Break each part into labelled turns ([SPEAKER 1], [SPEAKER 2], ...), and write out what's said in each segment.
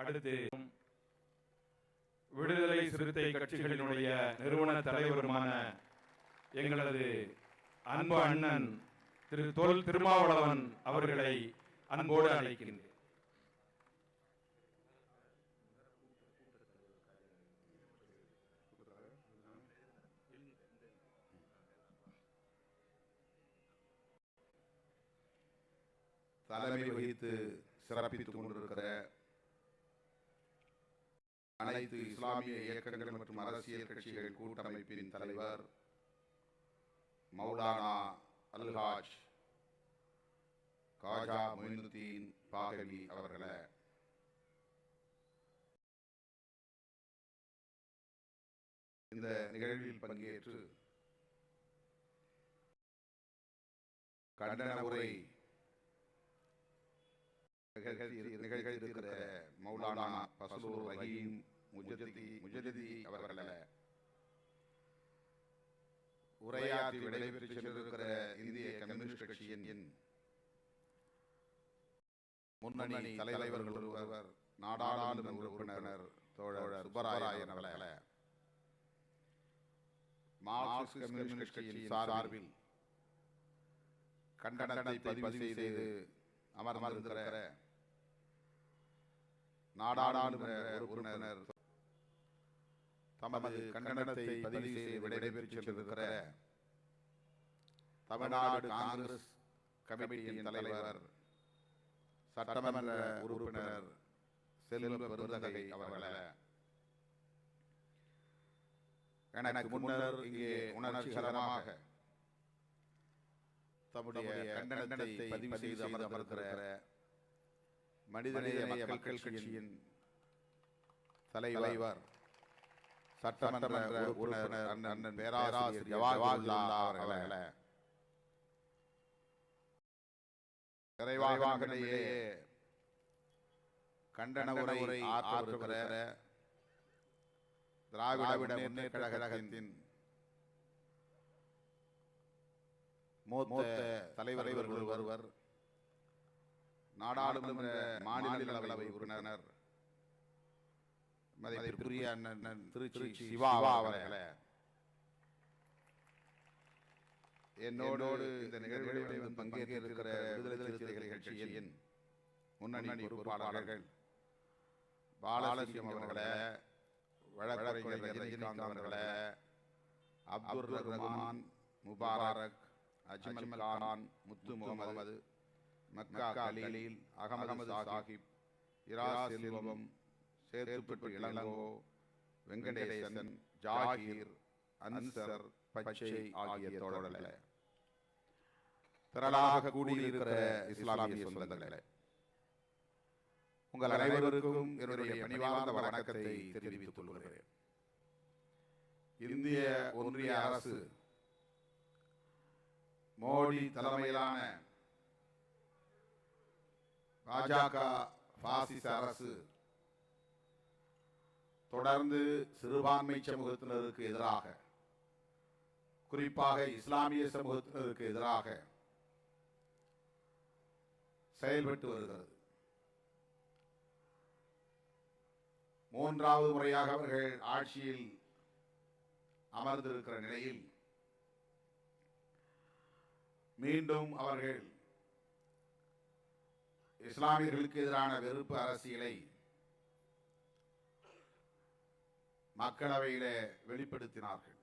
[SPEAKER 1] அடுத்து விடுதலை சிறுத்தை கட்சிகளினுடைய நிறுவன தலைவருமான எங்களது அன்பு அண்ணன் திரு தோல் திருமாவளவன் அவர்களை அன்போடு அழைக்கின்றேன்.
[SPEAKER 2] தலைமை வகித்து சிறப்பித்துக் கொண்டிருக்கிற அனைத்து இஸ்லாமிய இயக்கங்கள் மற்றும் அரசியல் கட்சிகள் கூட்டமைப்பின் தலைவர் மௌலானா அல்ஹாஜ் காஜா மொயினுத்தீன் பாகவி அவர்களை. இந்த நிகழ்வில் பங்கேற்று கண்டன உரை இருக்கிற மௌலானா பசலூர் ரஹீம் முஜதி முஜதி அவர்கள. உரையாற்றி விடைபெற்று சென்றிருக்கிற இந்திய கம்யூனிஸ்ட் கட்சியின் முன்னணி தலைவர்கள் ஒருவர் நாடாளுமன்ற உறுப்பினர் தோழர் சுப்பராயன் அவர்கள. மார்க்சிஸ்ட் கம்யூனிஸ்ட் கட்சியின் சார்பில் கண்டனத்தை பதிவு செய்து அமர்ந்திருக்கிற நாடாளுமன்ற உறுப்பினர் தமது கண்டனத்தை பதிவு செய்து விடைபெற்று சென்றிருக்கிற தமிழ்நாடு காங்கிரஸ் கமிட்டியின் தலைவர் சட்டமன்ற உறுப்பினர் செல்வ பெருந்தகை அவர்களே. எனக்கு முன்னர் இங்கே உணர்ச்சிகரமாக தம்முடைய கண்டனத்தை பதிவு செய்து அமர்ந்திருக்கிற மனிதநேய மக்கள் கட்சியின் தலைவர் சட்டமன்ற உறுப்பினர் அண்ணன் பேராசிரியர் ஜவாஹர்லால் அவர்களே. நிறைவாகவே கண்டன உரை ஆற்றுகிற திராவிட முன்னேற்ற கழகத்தின் மூத்த தலைவர்கள் ஒருவர். நாடாளுமன்ற மாநிலங்களவை உறுப்பினர் மதிப்பிற்குரிய அண்ணன் திருச்சி சிவா அவர்களே. என்னோடு இந்த நிகழ்வில் பங்கேற்றிருக்கிற விடுதலை சிறுத்தைகள் கட்சியின் முன்னணி பொறுப்பாளர்கள் பாலசிங்கம் அவர்களே வழக்கறிஞர் ரஜினிகாந்த் அவர்களே அப்துல் ரஹ்மான் முபாரக் அஜ்மல் கான் முத்து முகமது மக்கா கலீல் அகமது சாஹிப் இரா செல்வம் சேத்துப்பட்டு இளங்கோ வெங்கடேசன் ஜாகீர் அன்சர் பச்சை ஆகிய தோழர்களே. திரளாக கூடியிருக்கிற இஸ்லாமிய சொந்தங்களே. உங்கள் அனைவருக்கும் என்னுடைய பணிவார்ந்த வணக்கத்தை தெரிவித்துக் கொள்கிறேன். இந்திய ஒன்றிய அரசு மோடி தலைமையிலான பாஜக பாசிச அரசு. தொடர்ந்து சிறுபான்மை சமூகத்தினருக்கு எதிராக குறிப்பாக இஸ்லாமிய சமூகத்தினருக்கு எதிராக செயல்பட்டு வருகிறது. மூன்றாவது முறையாக அவர்கள் ஆட்சியில் அமர்ந்திருக்கிற நிலையில் மீண்டும் அவர்கள் இஸ்லாமியர்களுக்கு எதிரான வெறுப்பு அரசியலை மக்களவையிலே வெளிப்படுத்தினார்கள்.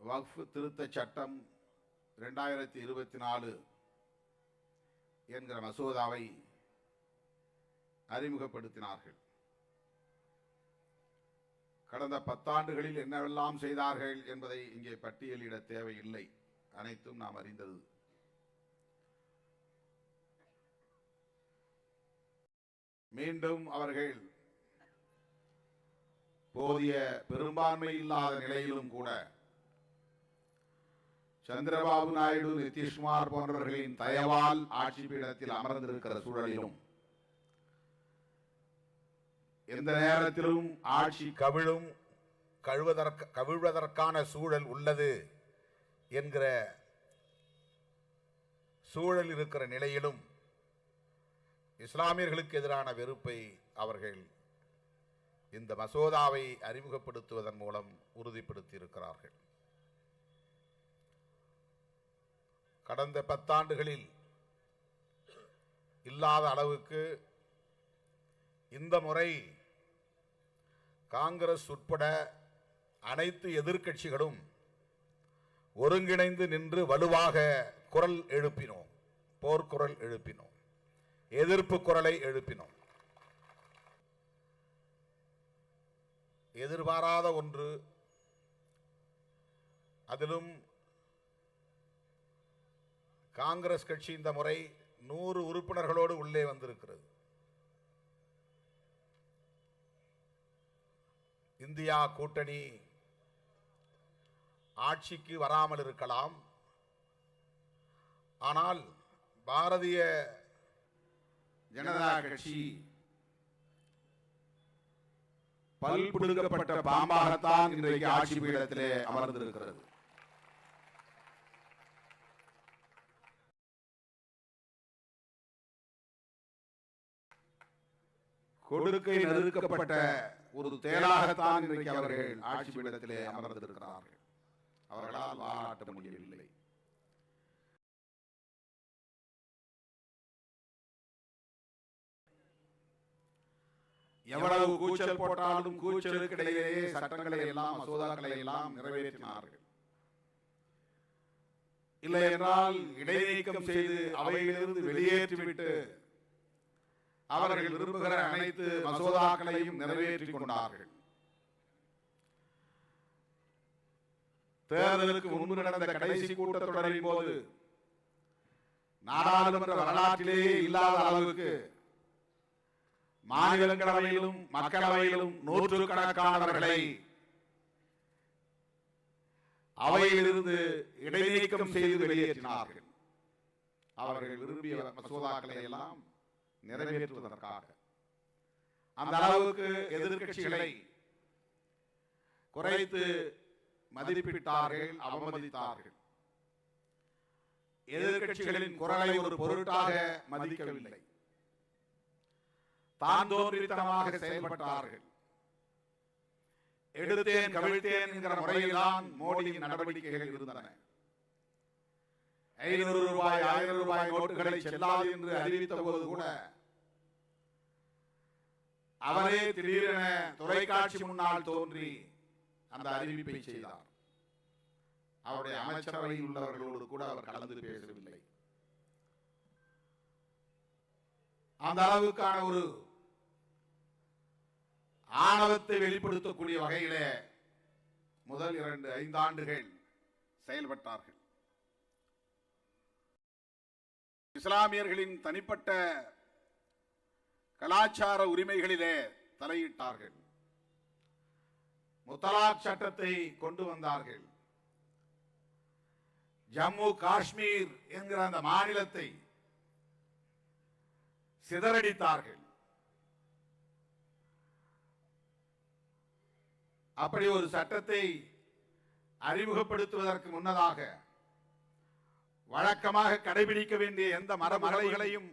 [SPEAKER 2] வக்ஃப் திருத்த சட்டம் ரெண்டாயிரத்தி இருபத்தி நாலு என்கிற மசோதாவை அறிமுகப்படுத்தினார்கள். கடந்த பத்தாண்டுகளில் என்னவெல்லாம் செய்தார்கள் என்பதை இங்கே பட்டியலிட தேவையில்லை. அனைத்தும் நாம் அறிந்தது மீண்டும் அவர்கள் போதிய பெரும்பான்மை இல்லாத நிலையிலும் கூட சந்திரபாபு நாயுடு நிதிஷ்குமார் போன்றவர்களின் தயவால் ஆட்சி பீடத்தில் அமர்ந்திருக்கிற சூழலிலும் எந்த நேரத்திலும் ஆட்சி கவிழும் கழுவதற்கு கவிழ்வதற்கான சூழல் உள்ளது என்கிற சூழல் இருக்கிற நிலையிலும்
[SPEAKER 3] இஸ்லாமியர்களுக்கு எதிரான வெறுப்பை அவர்கள் இந்த மசோதாவை அறிமுகப்படுத்துவதன் மூலம் உறுதிப்படுத்தி இருக்கிறார்கள் கடந்த பத்தாண்டுகளில் இல்லாத அளவுக்கு இந்த முறை காங்கிரஸ் உட்பட அனைத்து எதிர்க்கட்சிகளும் ஒருங்கிணைந்து நின்று வலுவாக குரல் எழுப்பினோம் போர்க்குரல் எழுப்பினோம். எதிர்ப்பு குரலை எழுப்பினோம். எதிர்பாராத ஒன்று அதிலும் காங்கிரஸ் கட்சி இந்த முறை நூறு உறுப்பினர்களோடு உள்ளே வந்திருக்கிறது. இந்தியா கூட்டணி ஆட்சிக்கு வராமல் இருக்கலாம். ஆனால் பாரதிய
[SPEAKER 2] ஜனதா கட்சி. பல் பிடுங்கப்பட்ட பாம்பாகத்தான் இன்றைக்கு ஆட்சி பீடத்திலே அமர்ந்திருக்கிறது. கொடுக்கை நெருக்கப்பட்ட ஒரு தேளாகத்தான் இன்றைக்கு அவர்கள் ஆட்சி பீடத்திலே அமர்ந்திருக்கிறார்கள். அவர்களால் வாழாட்ட முடியவில்லை. எவ்வளவு கூச்சல் போட்டாலும் கூச்சலுக்கிடையே சட்டங்களை எல்லாம் மசோதாக்களை எல்லாம் நிறைவேற்றினார்கள். இல்லை என்றால் இடைநீக்கம் செய்து அவையிலிருந்து வெளியேற்றிவிட்டு அவர்கள் விரும்புகிற அனைத்து மசோதாக்களையும் நிறைவேற்றிக் கொண்டார்கள். தேர்தலுக்கு முன்பு நடந்த கடைசி கூட்டத்தொடரின் போது நாடாளுமன்ற வரலாற்றிலேயே இல்லாத அளவுக்கு மாநிலங்களவையிலும் மக்களவையிலும் நூற்றுக்கணக்கானவர்களை அவையிலிருந்து இடைநீக்கம் செய்து வெளியேற்றினார்கள். அவர்கள் விரும்பிய மசோதாக்களை எல்லாம் நிறைவேற்றுவதற்காக. அந்த அளவுக்கு எதிர்கட்சிகளை குறைத்து மதிப்பிட்டார்கள் அவமதித்தார்கள். எதிர்கட்சிகளின் குரலை ஒரு பொருட்டாக மதிக்கவில்லை. தான் தோன்றித்தனமாக செயல்பட்டார்கள். எடுத்தேன் கவிழ்த்தேன் என்கிற முறையில்தான் மோடியின் நடவடிக்கைகள் இருந்தன. ஐநூறு ரூபாய் ஆயிரம் ரூபாய் நோட்டுகளை செல்லாது என்று அறிவித்த போது கூட அவரே திடீரென தொலைக்காட்சி முன்னால் தோன்றி அந்த அறிவிப்பை செய்தார். அவருடைய அமைச்சரவையில் உள்ளவர்களோடு கூட அவர் கலந்து பேசவில்லை. அந்த அளவுக்கான ஒரு ஆணவத்தை வெளிப்படுத்தக்கூடிய வகையிலே முதல் இரண்டு ஐந்தாண்டுகள் செயல்பட்டார்கள். இஸ்லாமியர்களின் தனிப்பட்ட கலாச்சார உரிமைகளிலே தலையிட்டார்கள். முத்தலாக் சட்டத்தை கொண்டு வந்தார்கள். ஜம்மு காஷ்மீர் என்கிற அந்த மாநிலத்தை சிதறடித்தார்கள். அப்படி ஒரு சட்டத்தை அறிமுகப்படுத்துவதற்கு முன்னதாக வழக்கமாக கடைபிடிக்க வேண்டிய எந்த மரபுகளையும்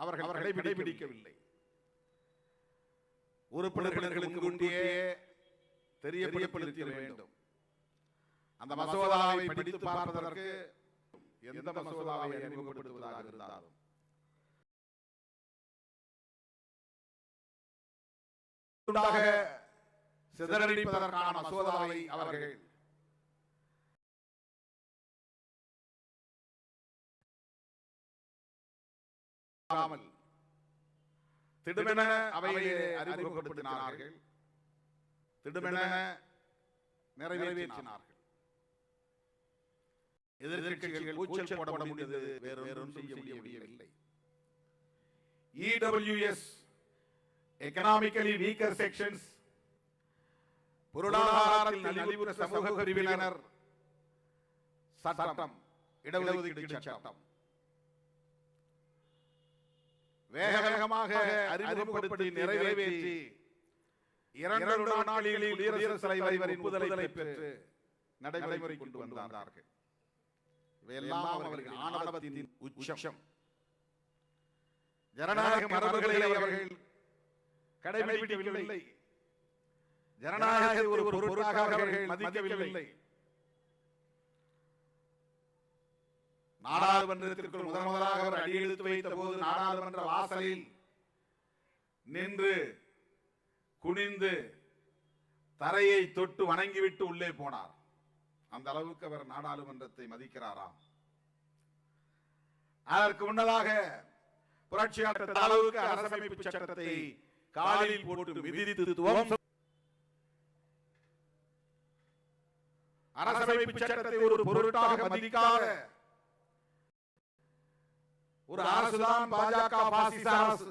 [SPEAKER 2] அவர்கள் அவர்களை கடைபிடிக்கவில்லை. உறுப்பினர்களுக்கு முன்பே தெரியப்படுத்தி வேண்டும். அந்த மசோதாவை படித்து பார்ப்பதற்கு எந்த மசோதாவை அறிமுகப்படுத்துவதாக இருந்தாலும். உண்டாக சிதறடிப்பதற்கான மசோதாவை அவர்கள் திடுமென அவையிலே அறிமுகப்படுத்தினார்கள். திடுமென நிறைவேற்றினார்கள். எதிர்கட்சிகள் கூச்சல் போடப்பட முடிந்தது வேறு வேறும் செய்ய முடியவில்லை. இடபிள்யூஎஸ் எக்கனாமிக்கலி வீக்கர் செக்ஷன்ஸ் பொருளாதாரத்தில் நலிவுற சமூக பிரிவினர். சட்டம் இடஒதுக்கீடு சட்டம். வேக வேகமாக அறிமுகப்படுத்தி நிறைவேற்றி இரண்டு நாட்களில் குடியரசுத் தலைவரின் ஒப்புதலை பெற்று நடைமுறை கொண்டு வந்தார்கள். இவையெல்லாம் அவர்கள் ஆணவத்தின் உச்சம். ஜனநாயக மரபுகளை அவர்கள் கடைபிடிக்கவில்லை. ஜனநாயகத்தை ஒரு பொருட்டாக அவர்கள் மதிக்கவில்லை. நாடாளுமன்றத்திற்குள் முதன் முதலாக அவர் அடியெடுத்து வைத்த போது நாடாளுமன்ற வாசலில் நின்று குனிந்து தரையை தொட்டு வணங்கிவிட்டு உள்ளே போனார். அந்த அளவுக்கு அவர் நாடாளுமன்றத்தை மதிக்கிறாராம். அதற்கு முன்னதாக புரட்சியாற்ற அளவுக்கு அரசமைப்பு சட்டத்தை காலில் போட்டு மிதித்து அரசமைப்பு சட்டத்தை ஒரு பொருட்டாக மதிக்காத ஒரு அரசுதான் பாஜக பாசிச அரசு.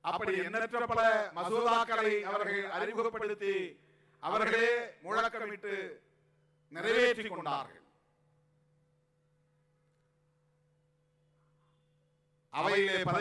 [SPEAKER 2] அப்படி எண்ணற்ற பல மசோதாக்களை அவர்கள் அறிமுகப்படுத்தி அவர்களே முழக்கமிட்டு நிறைவேற்றிக் கொண்டார்கள். அவையிலே பதவி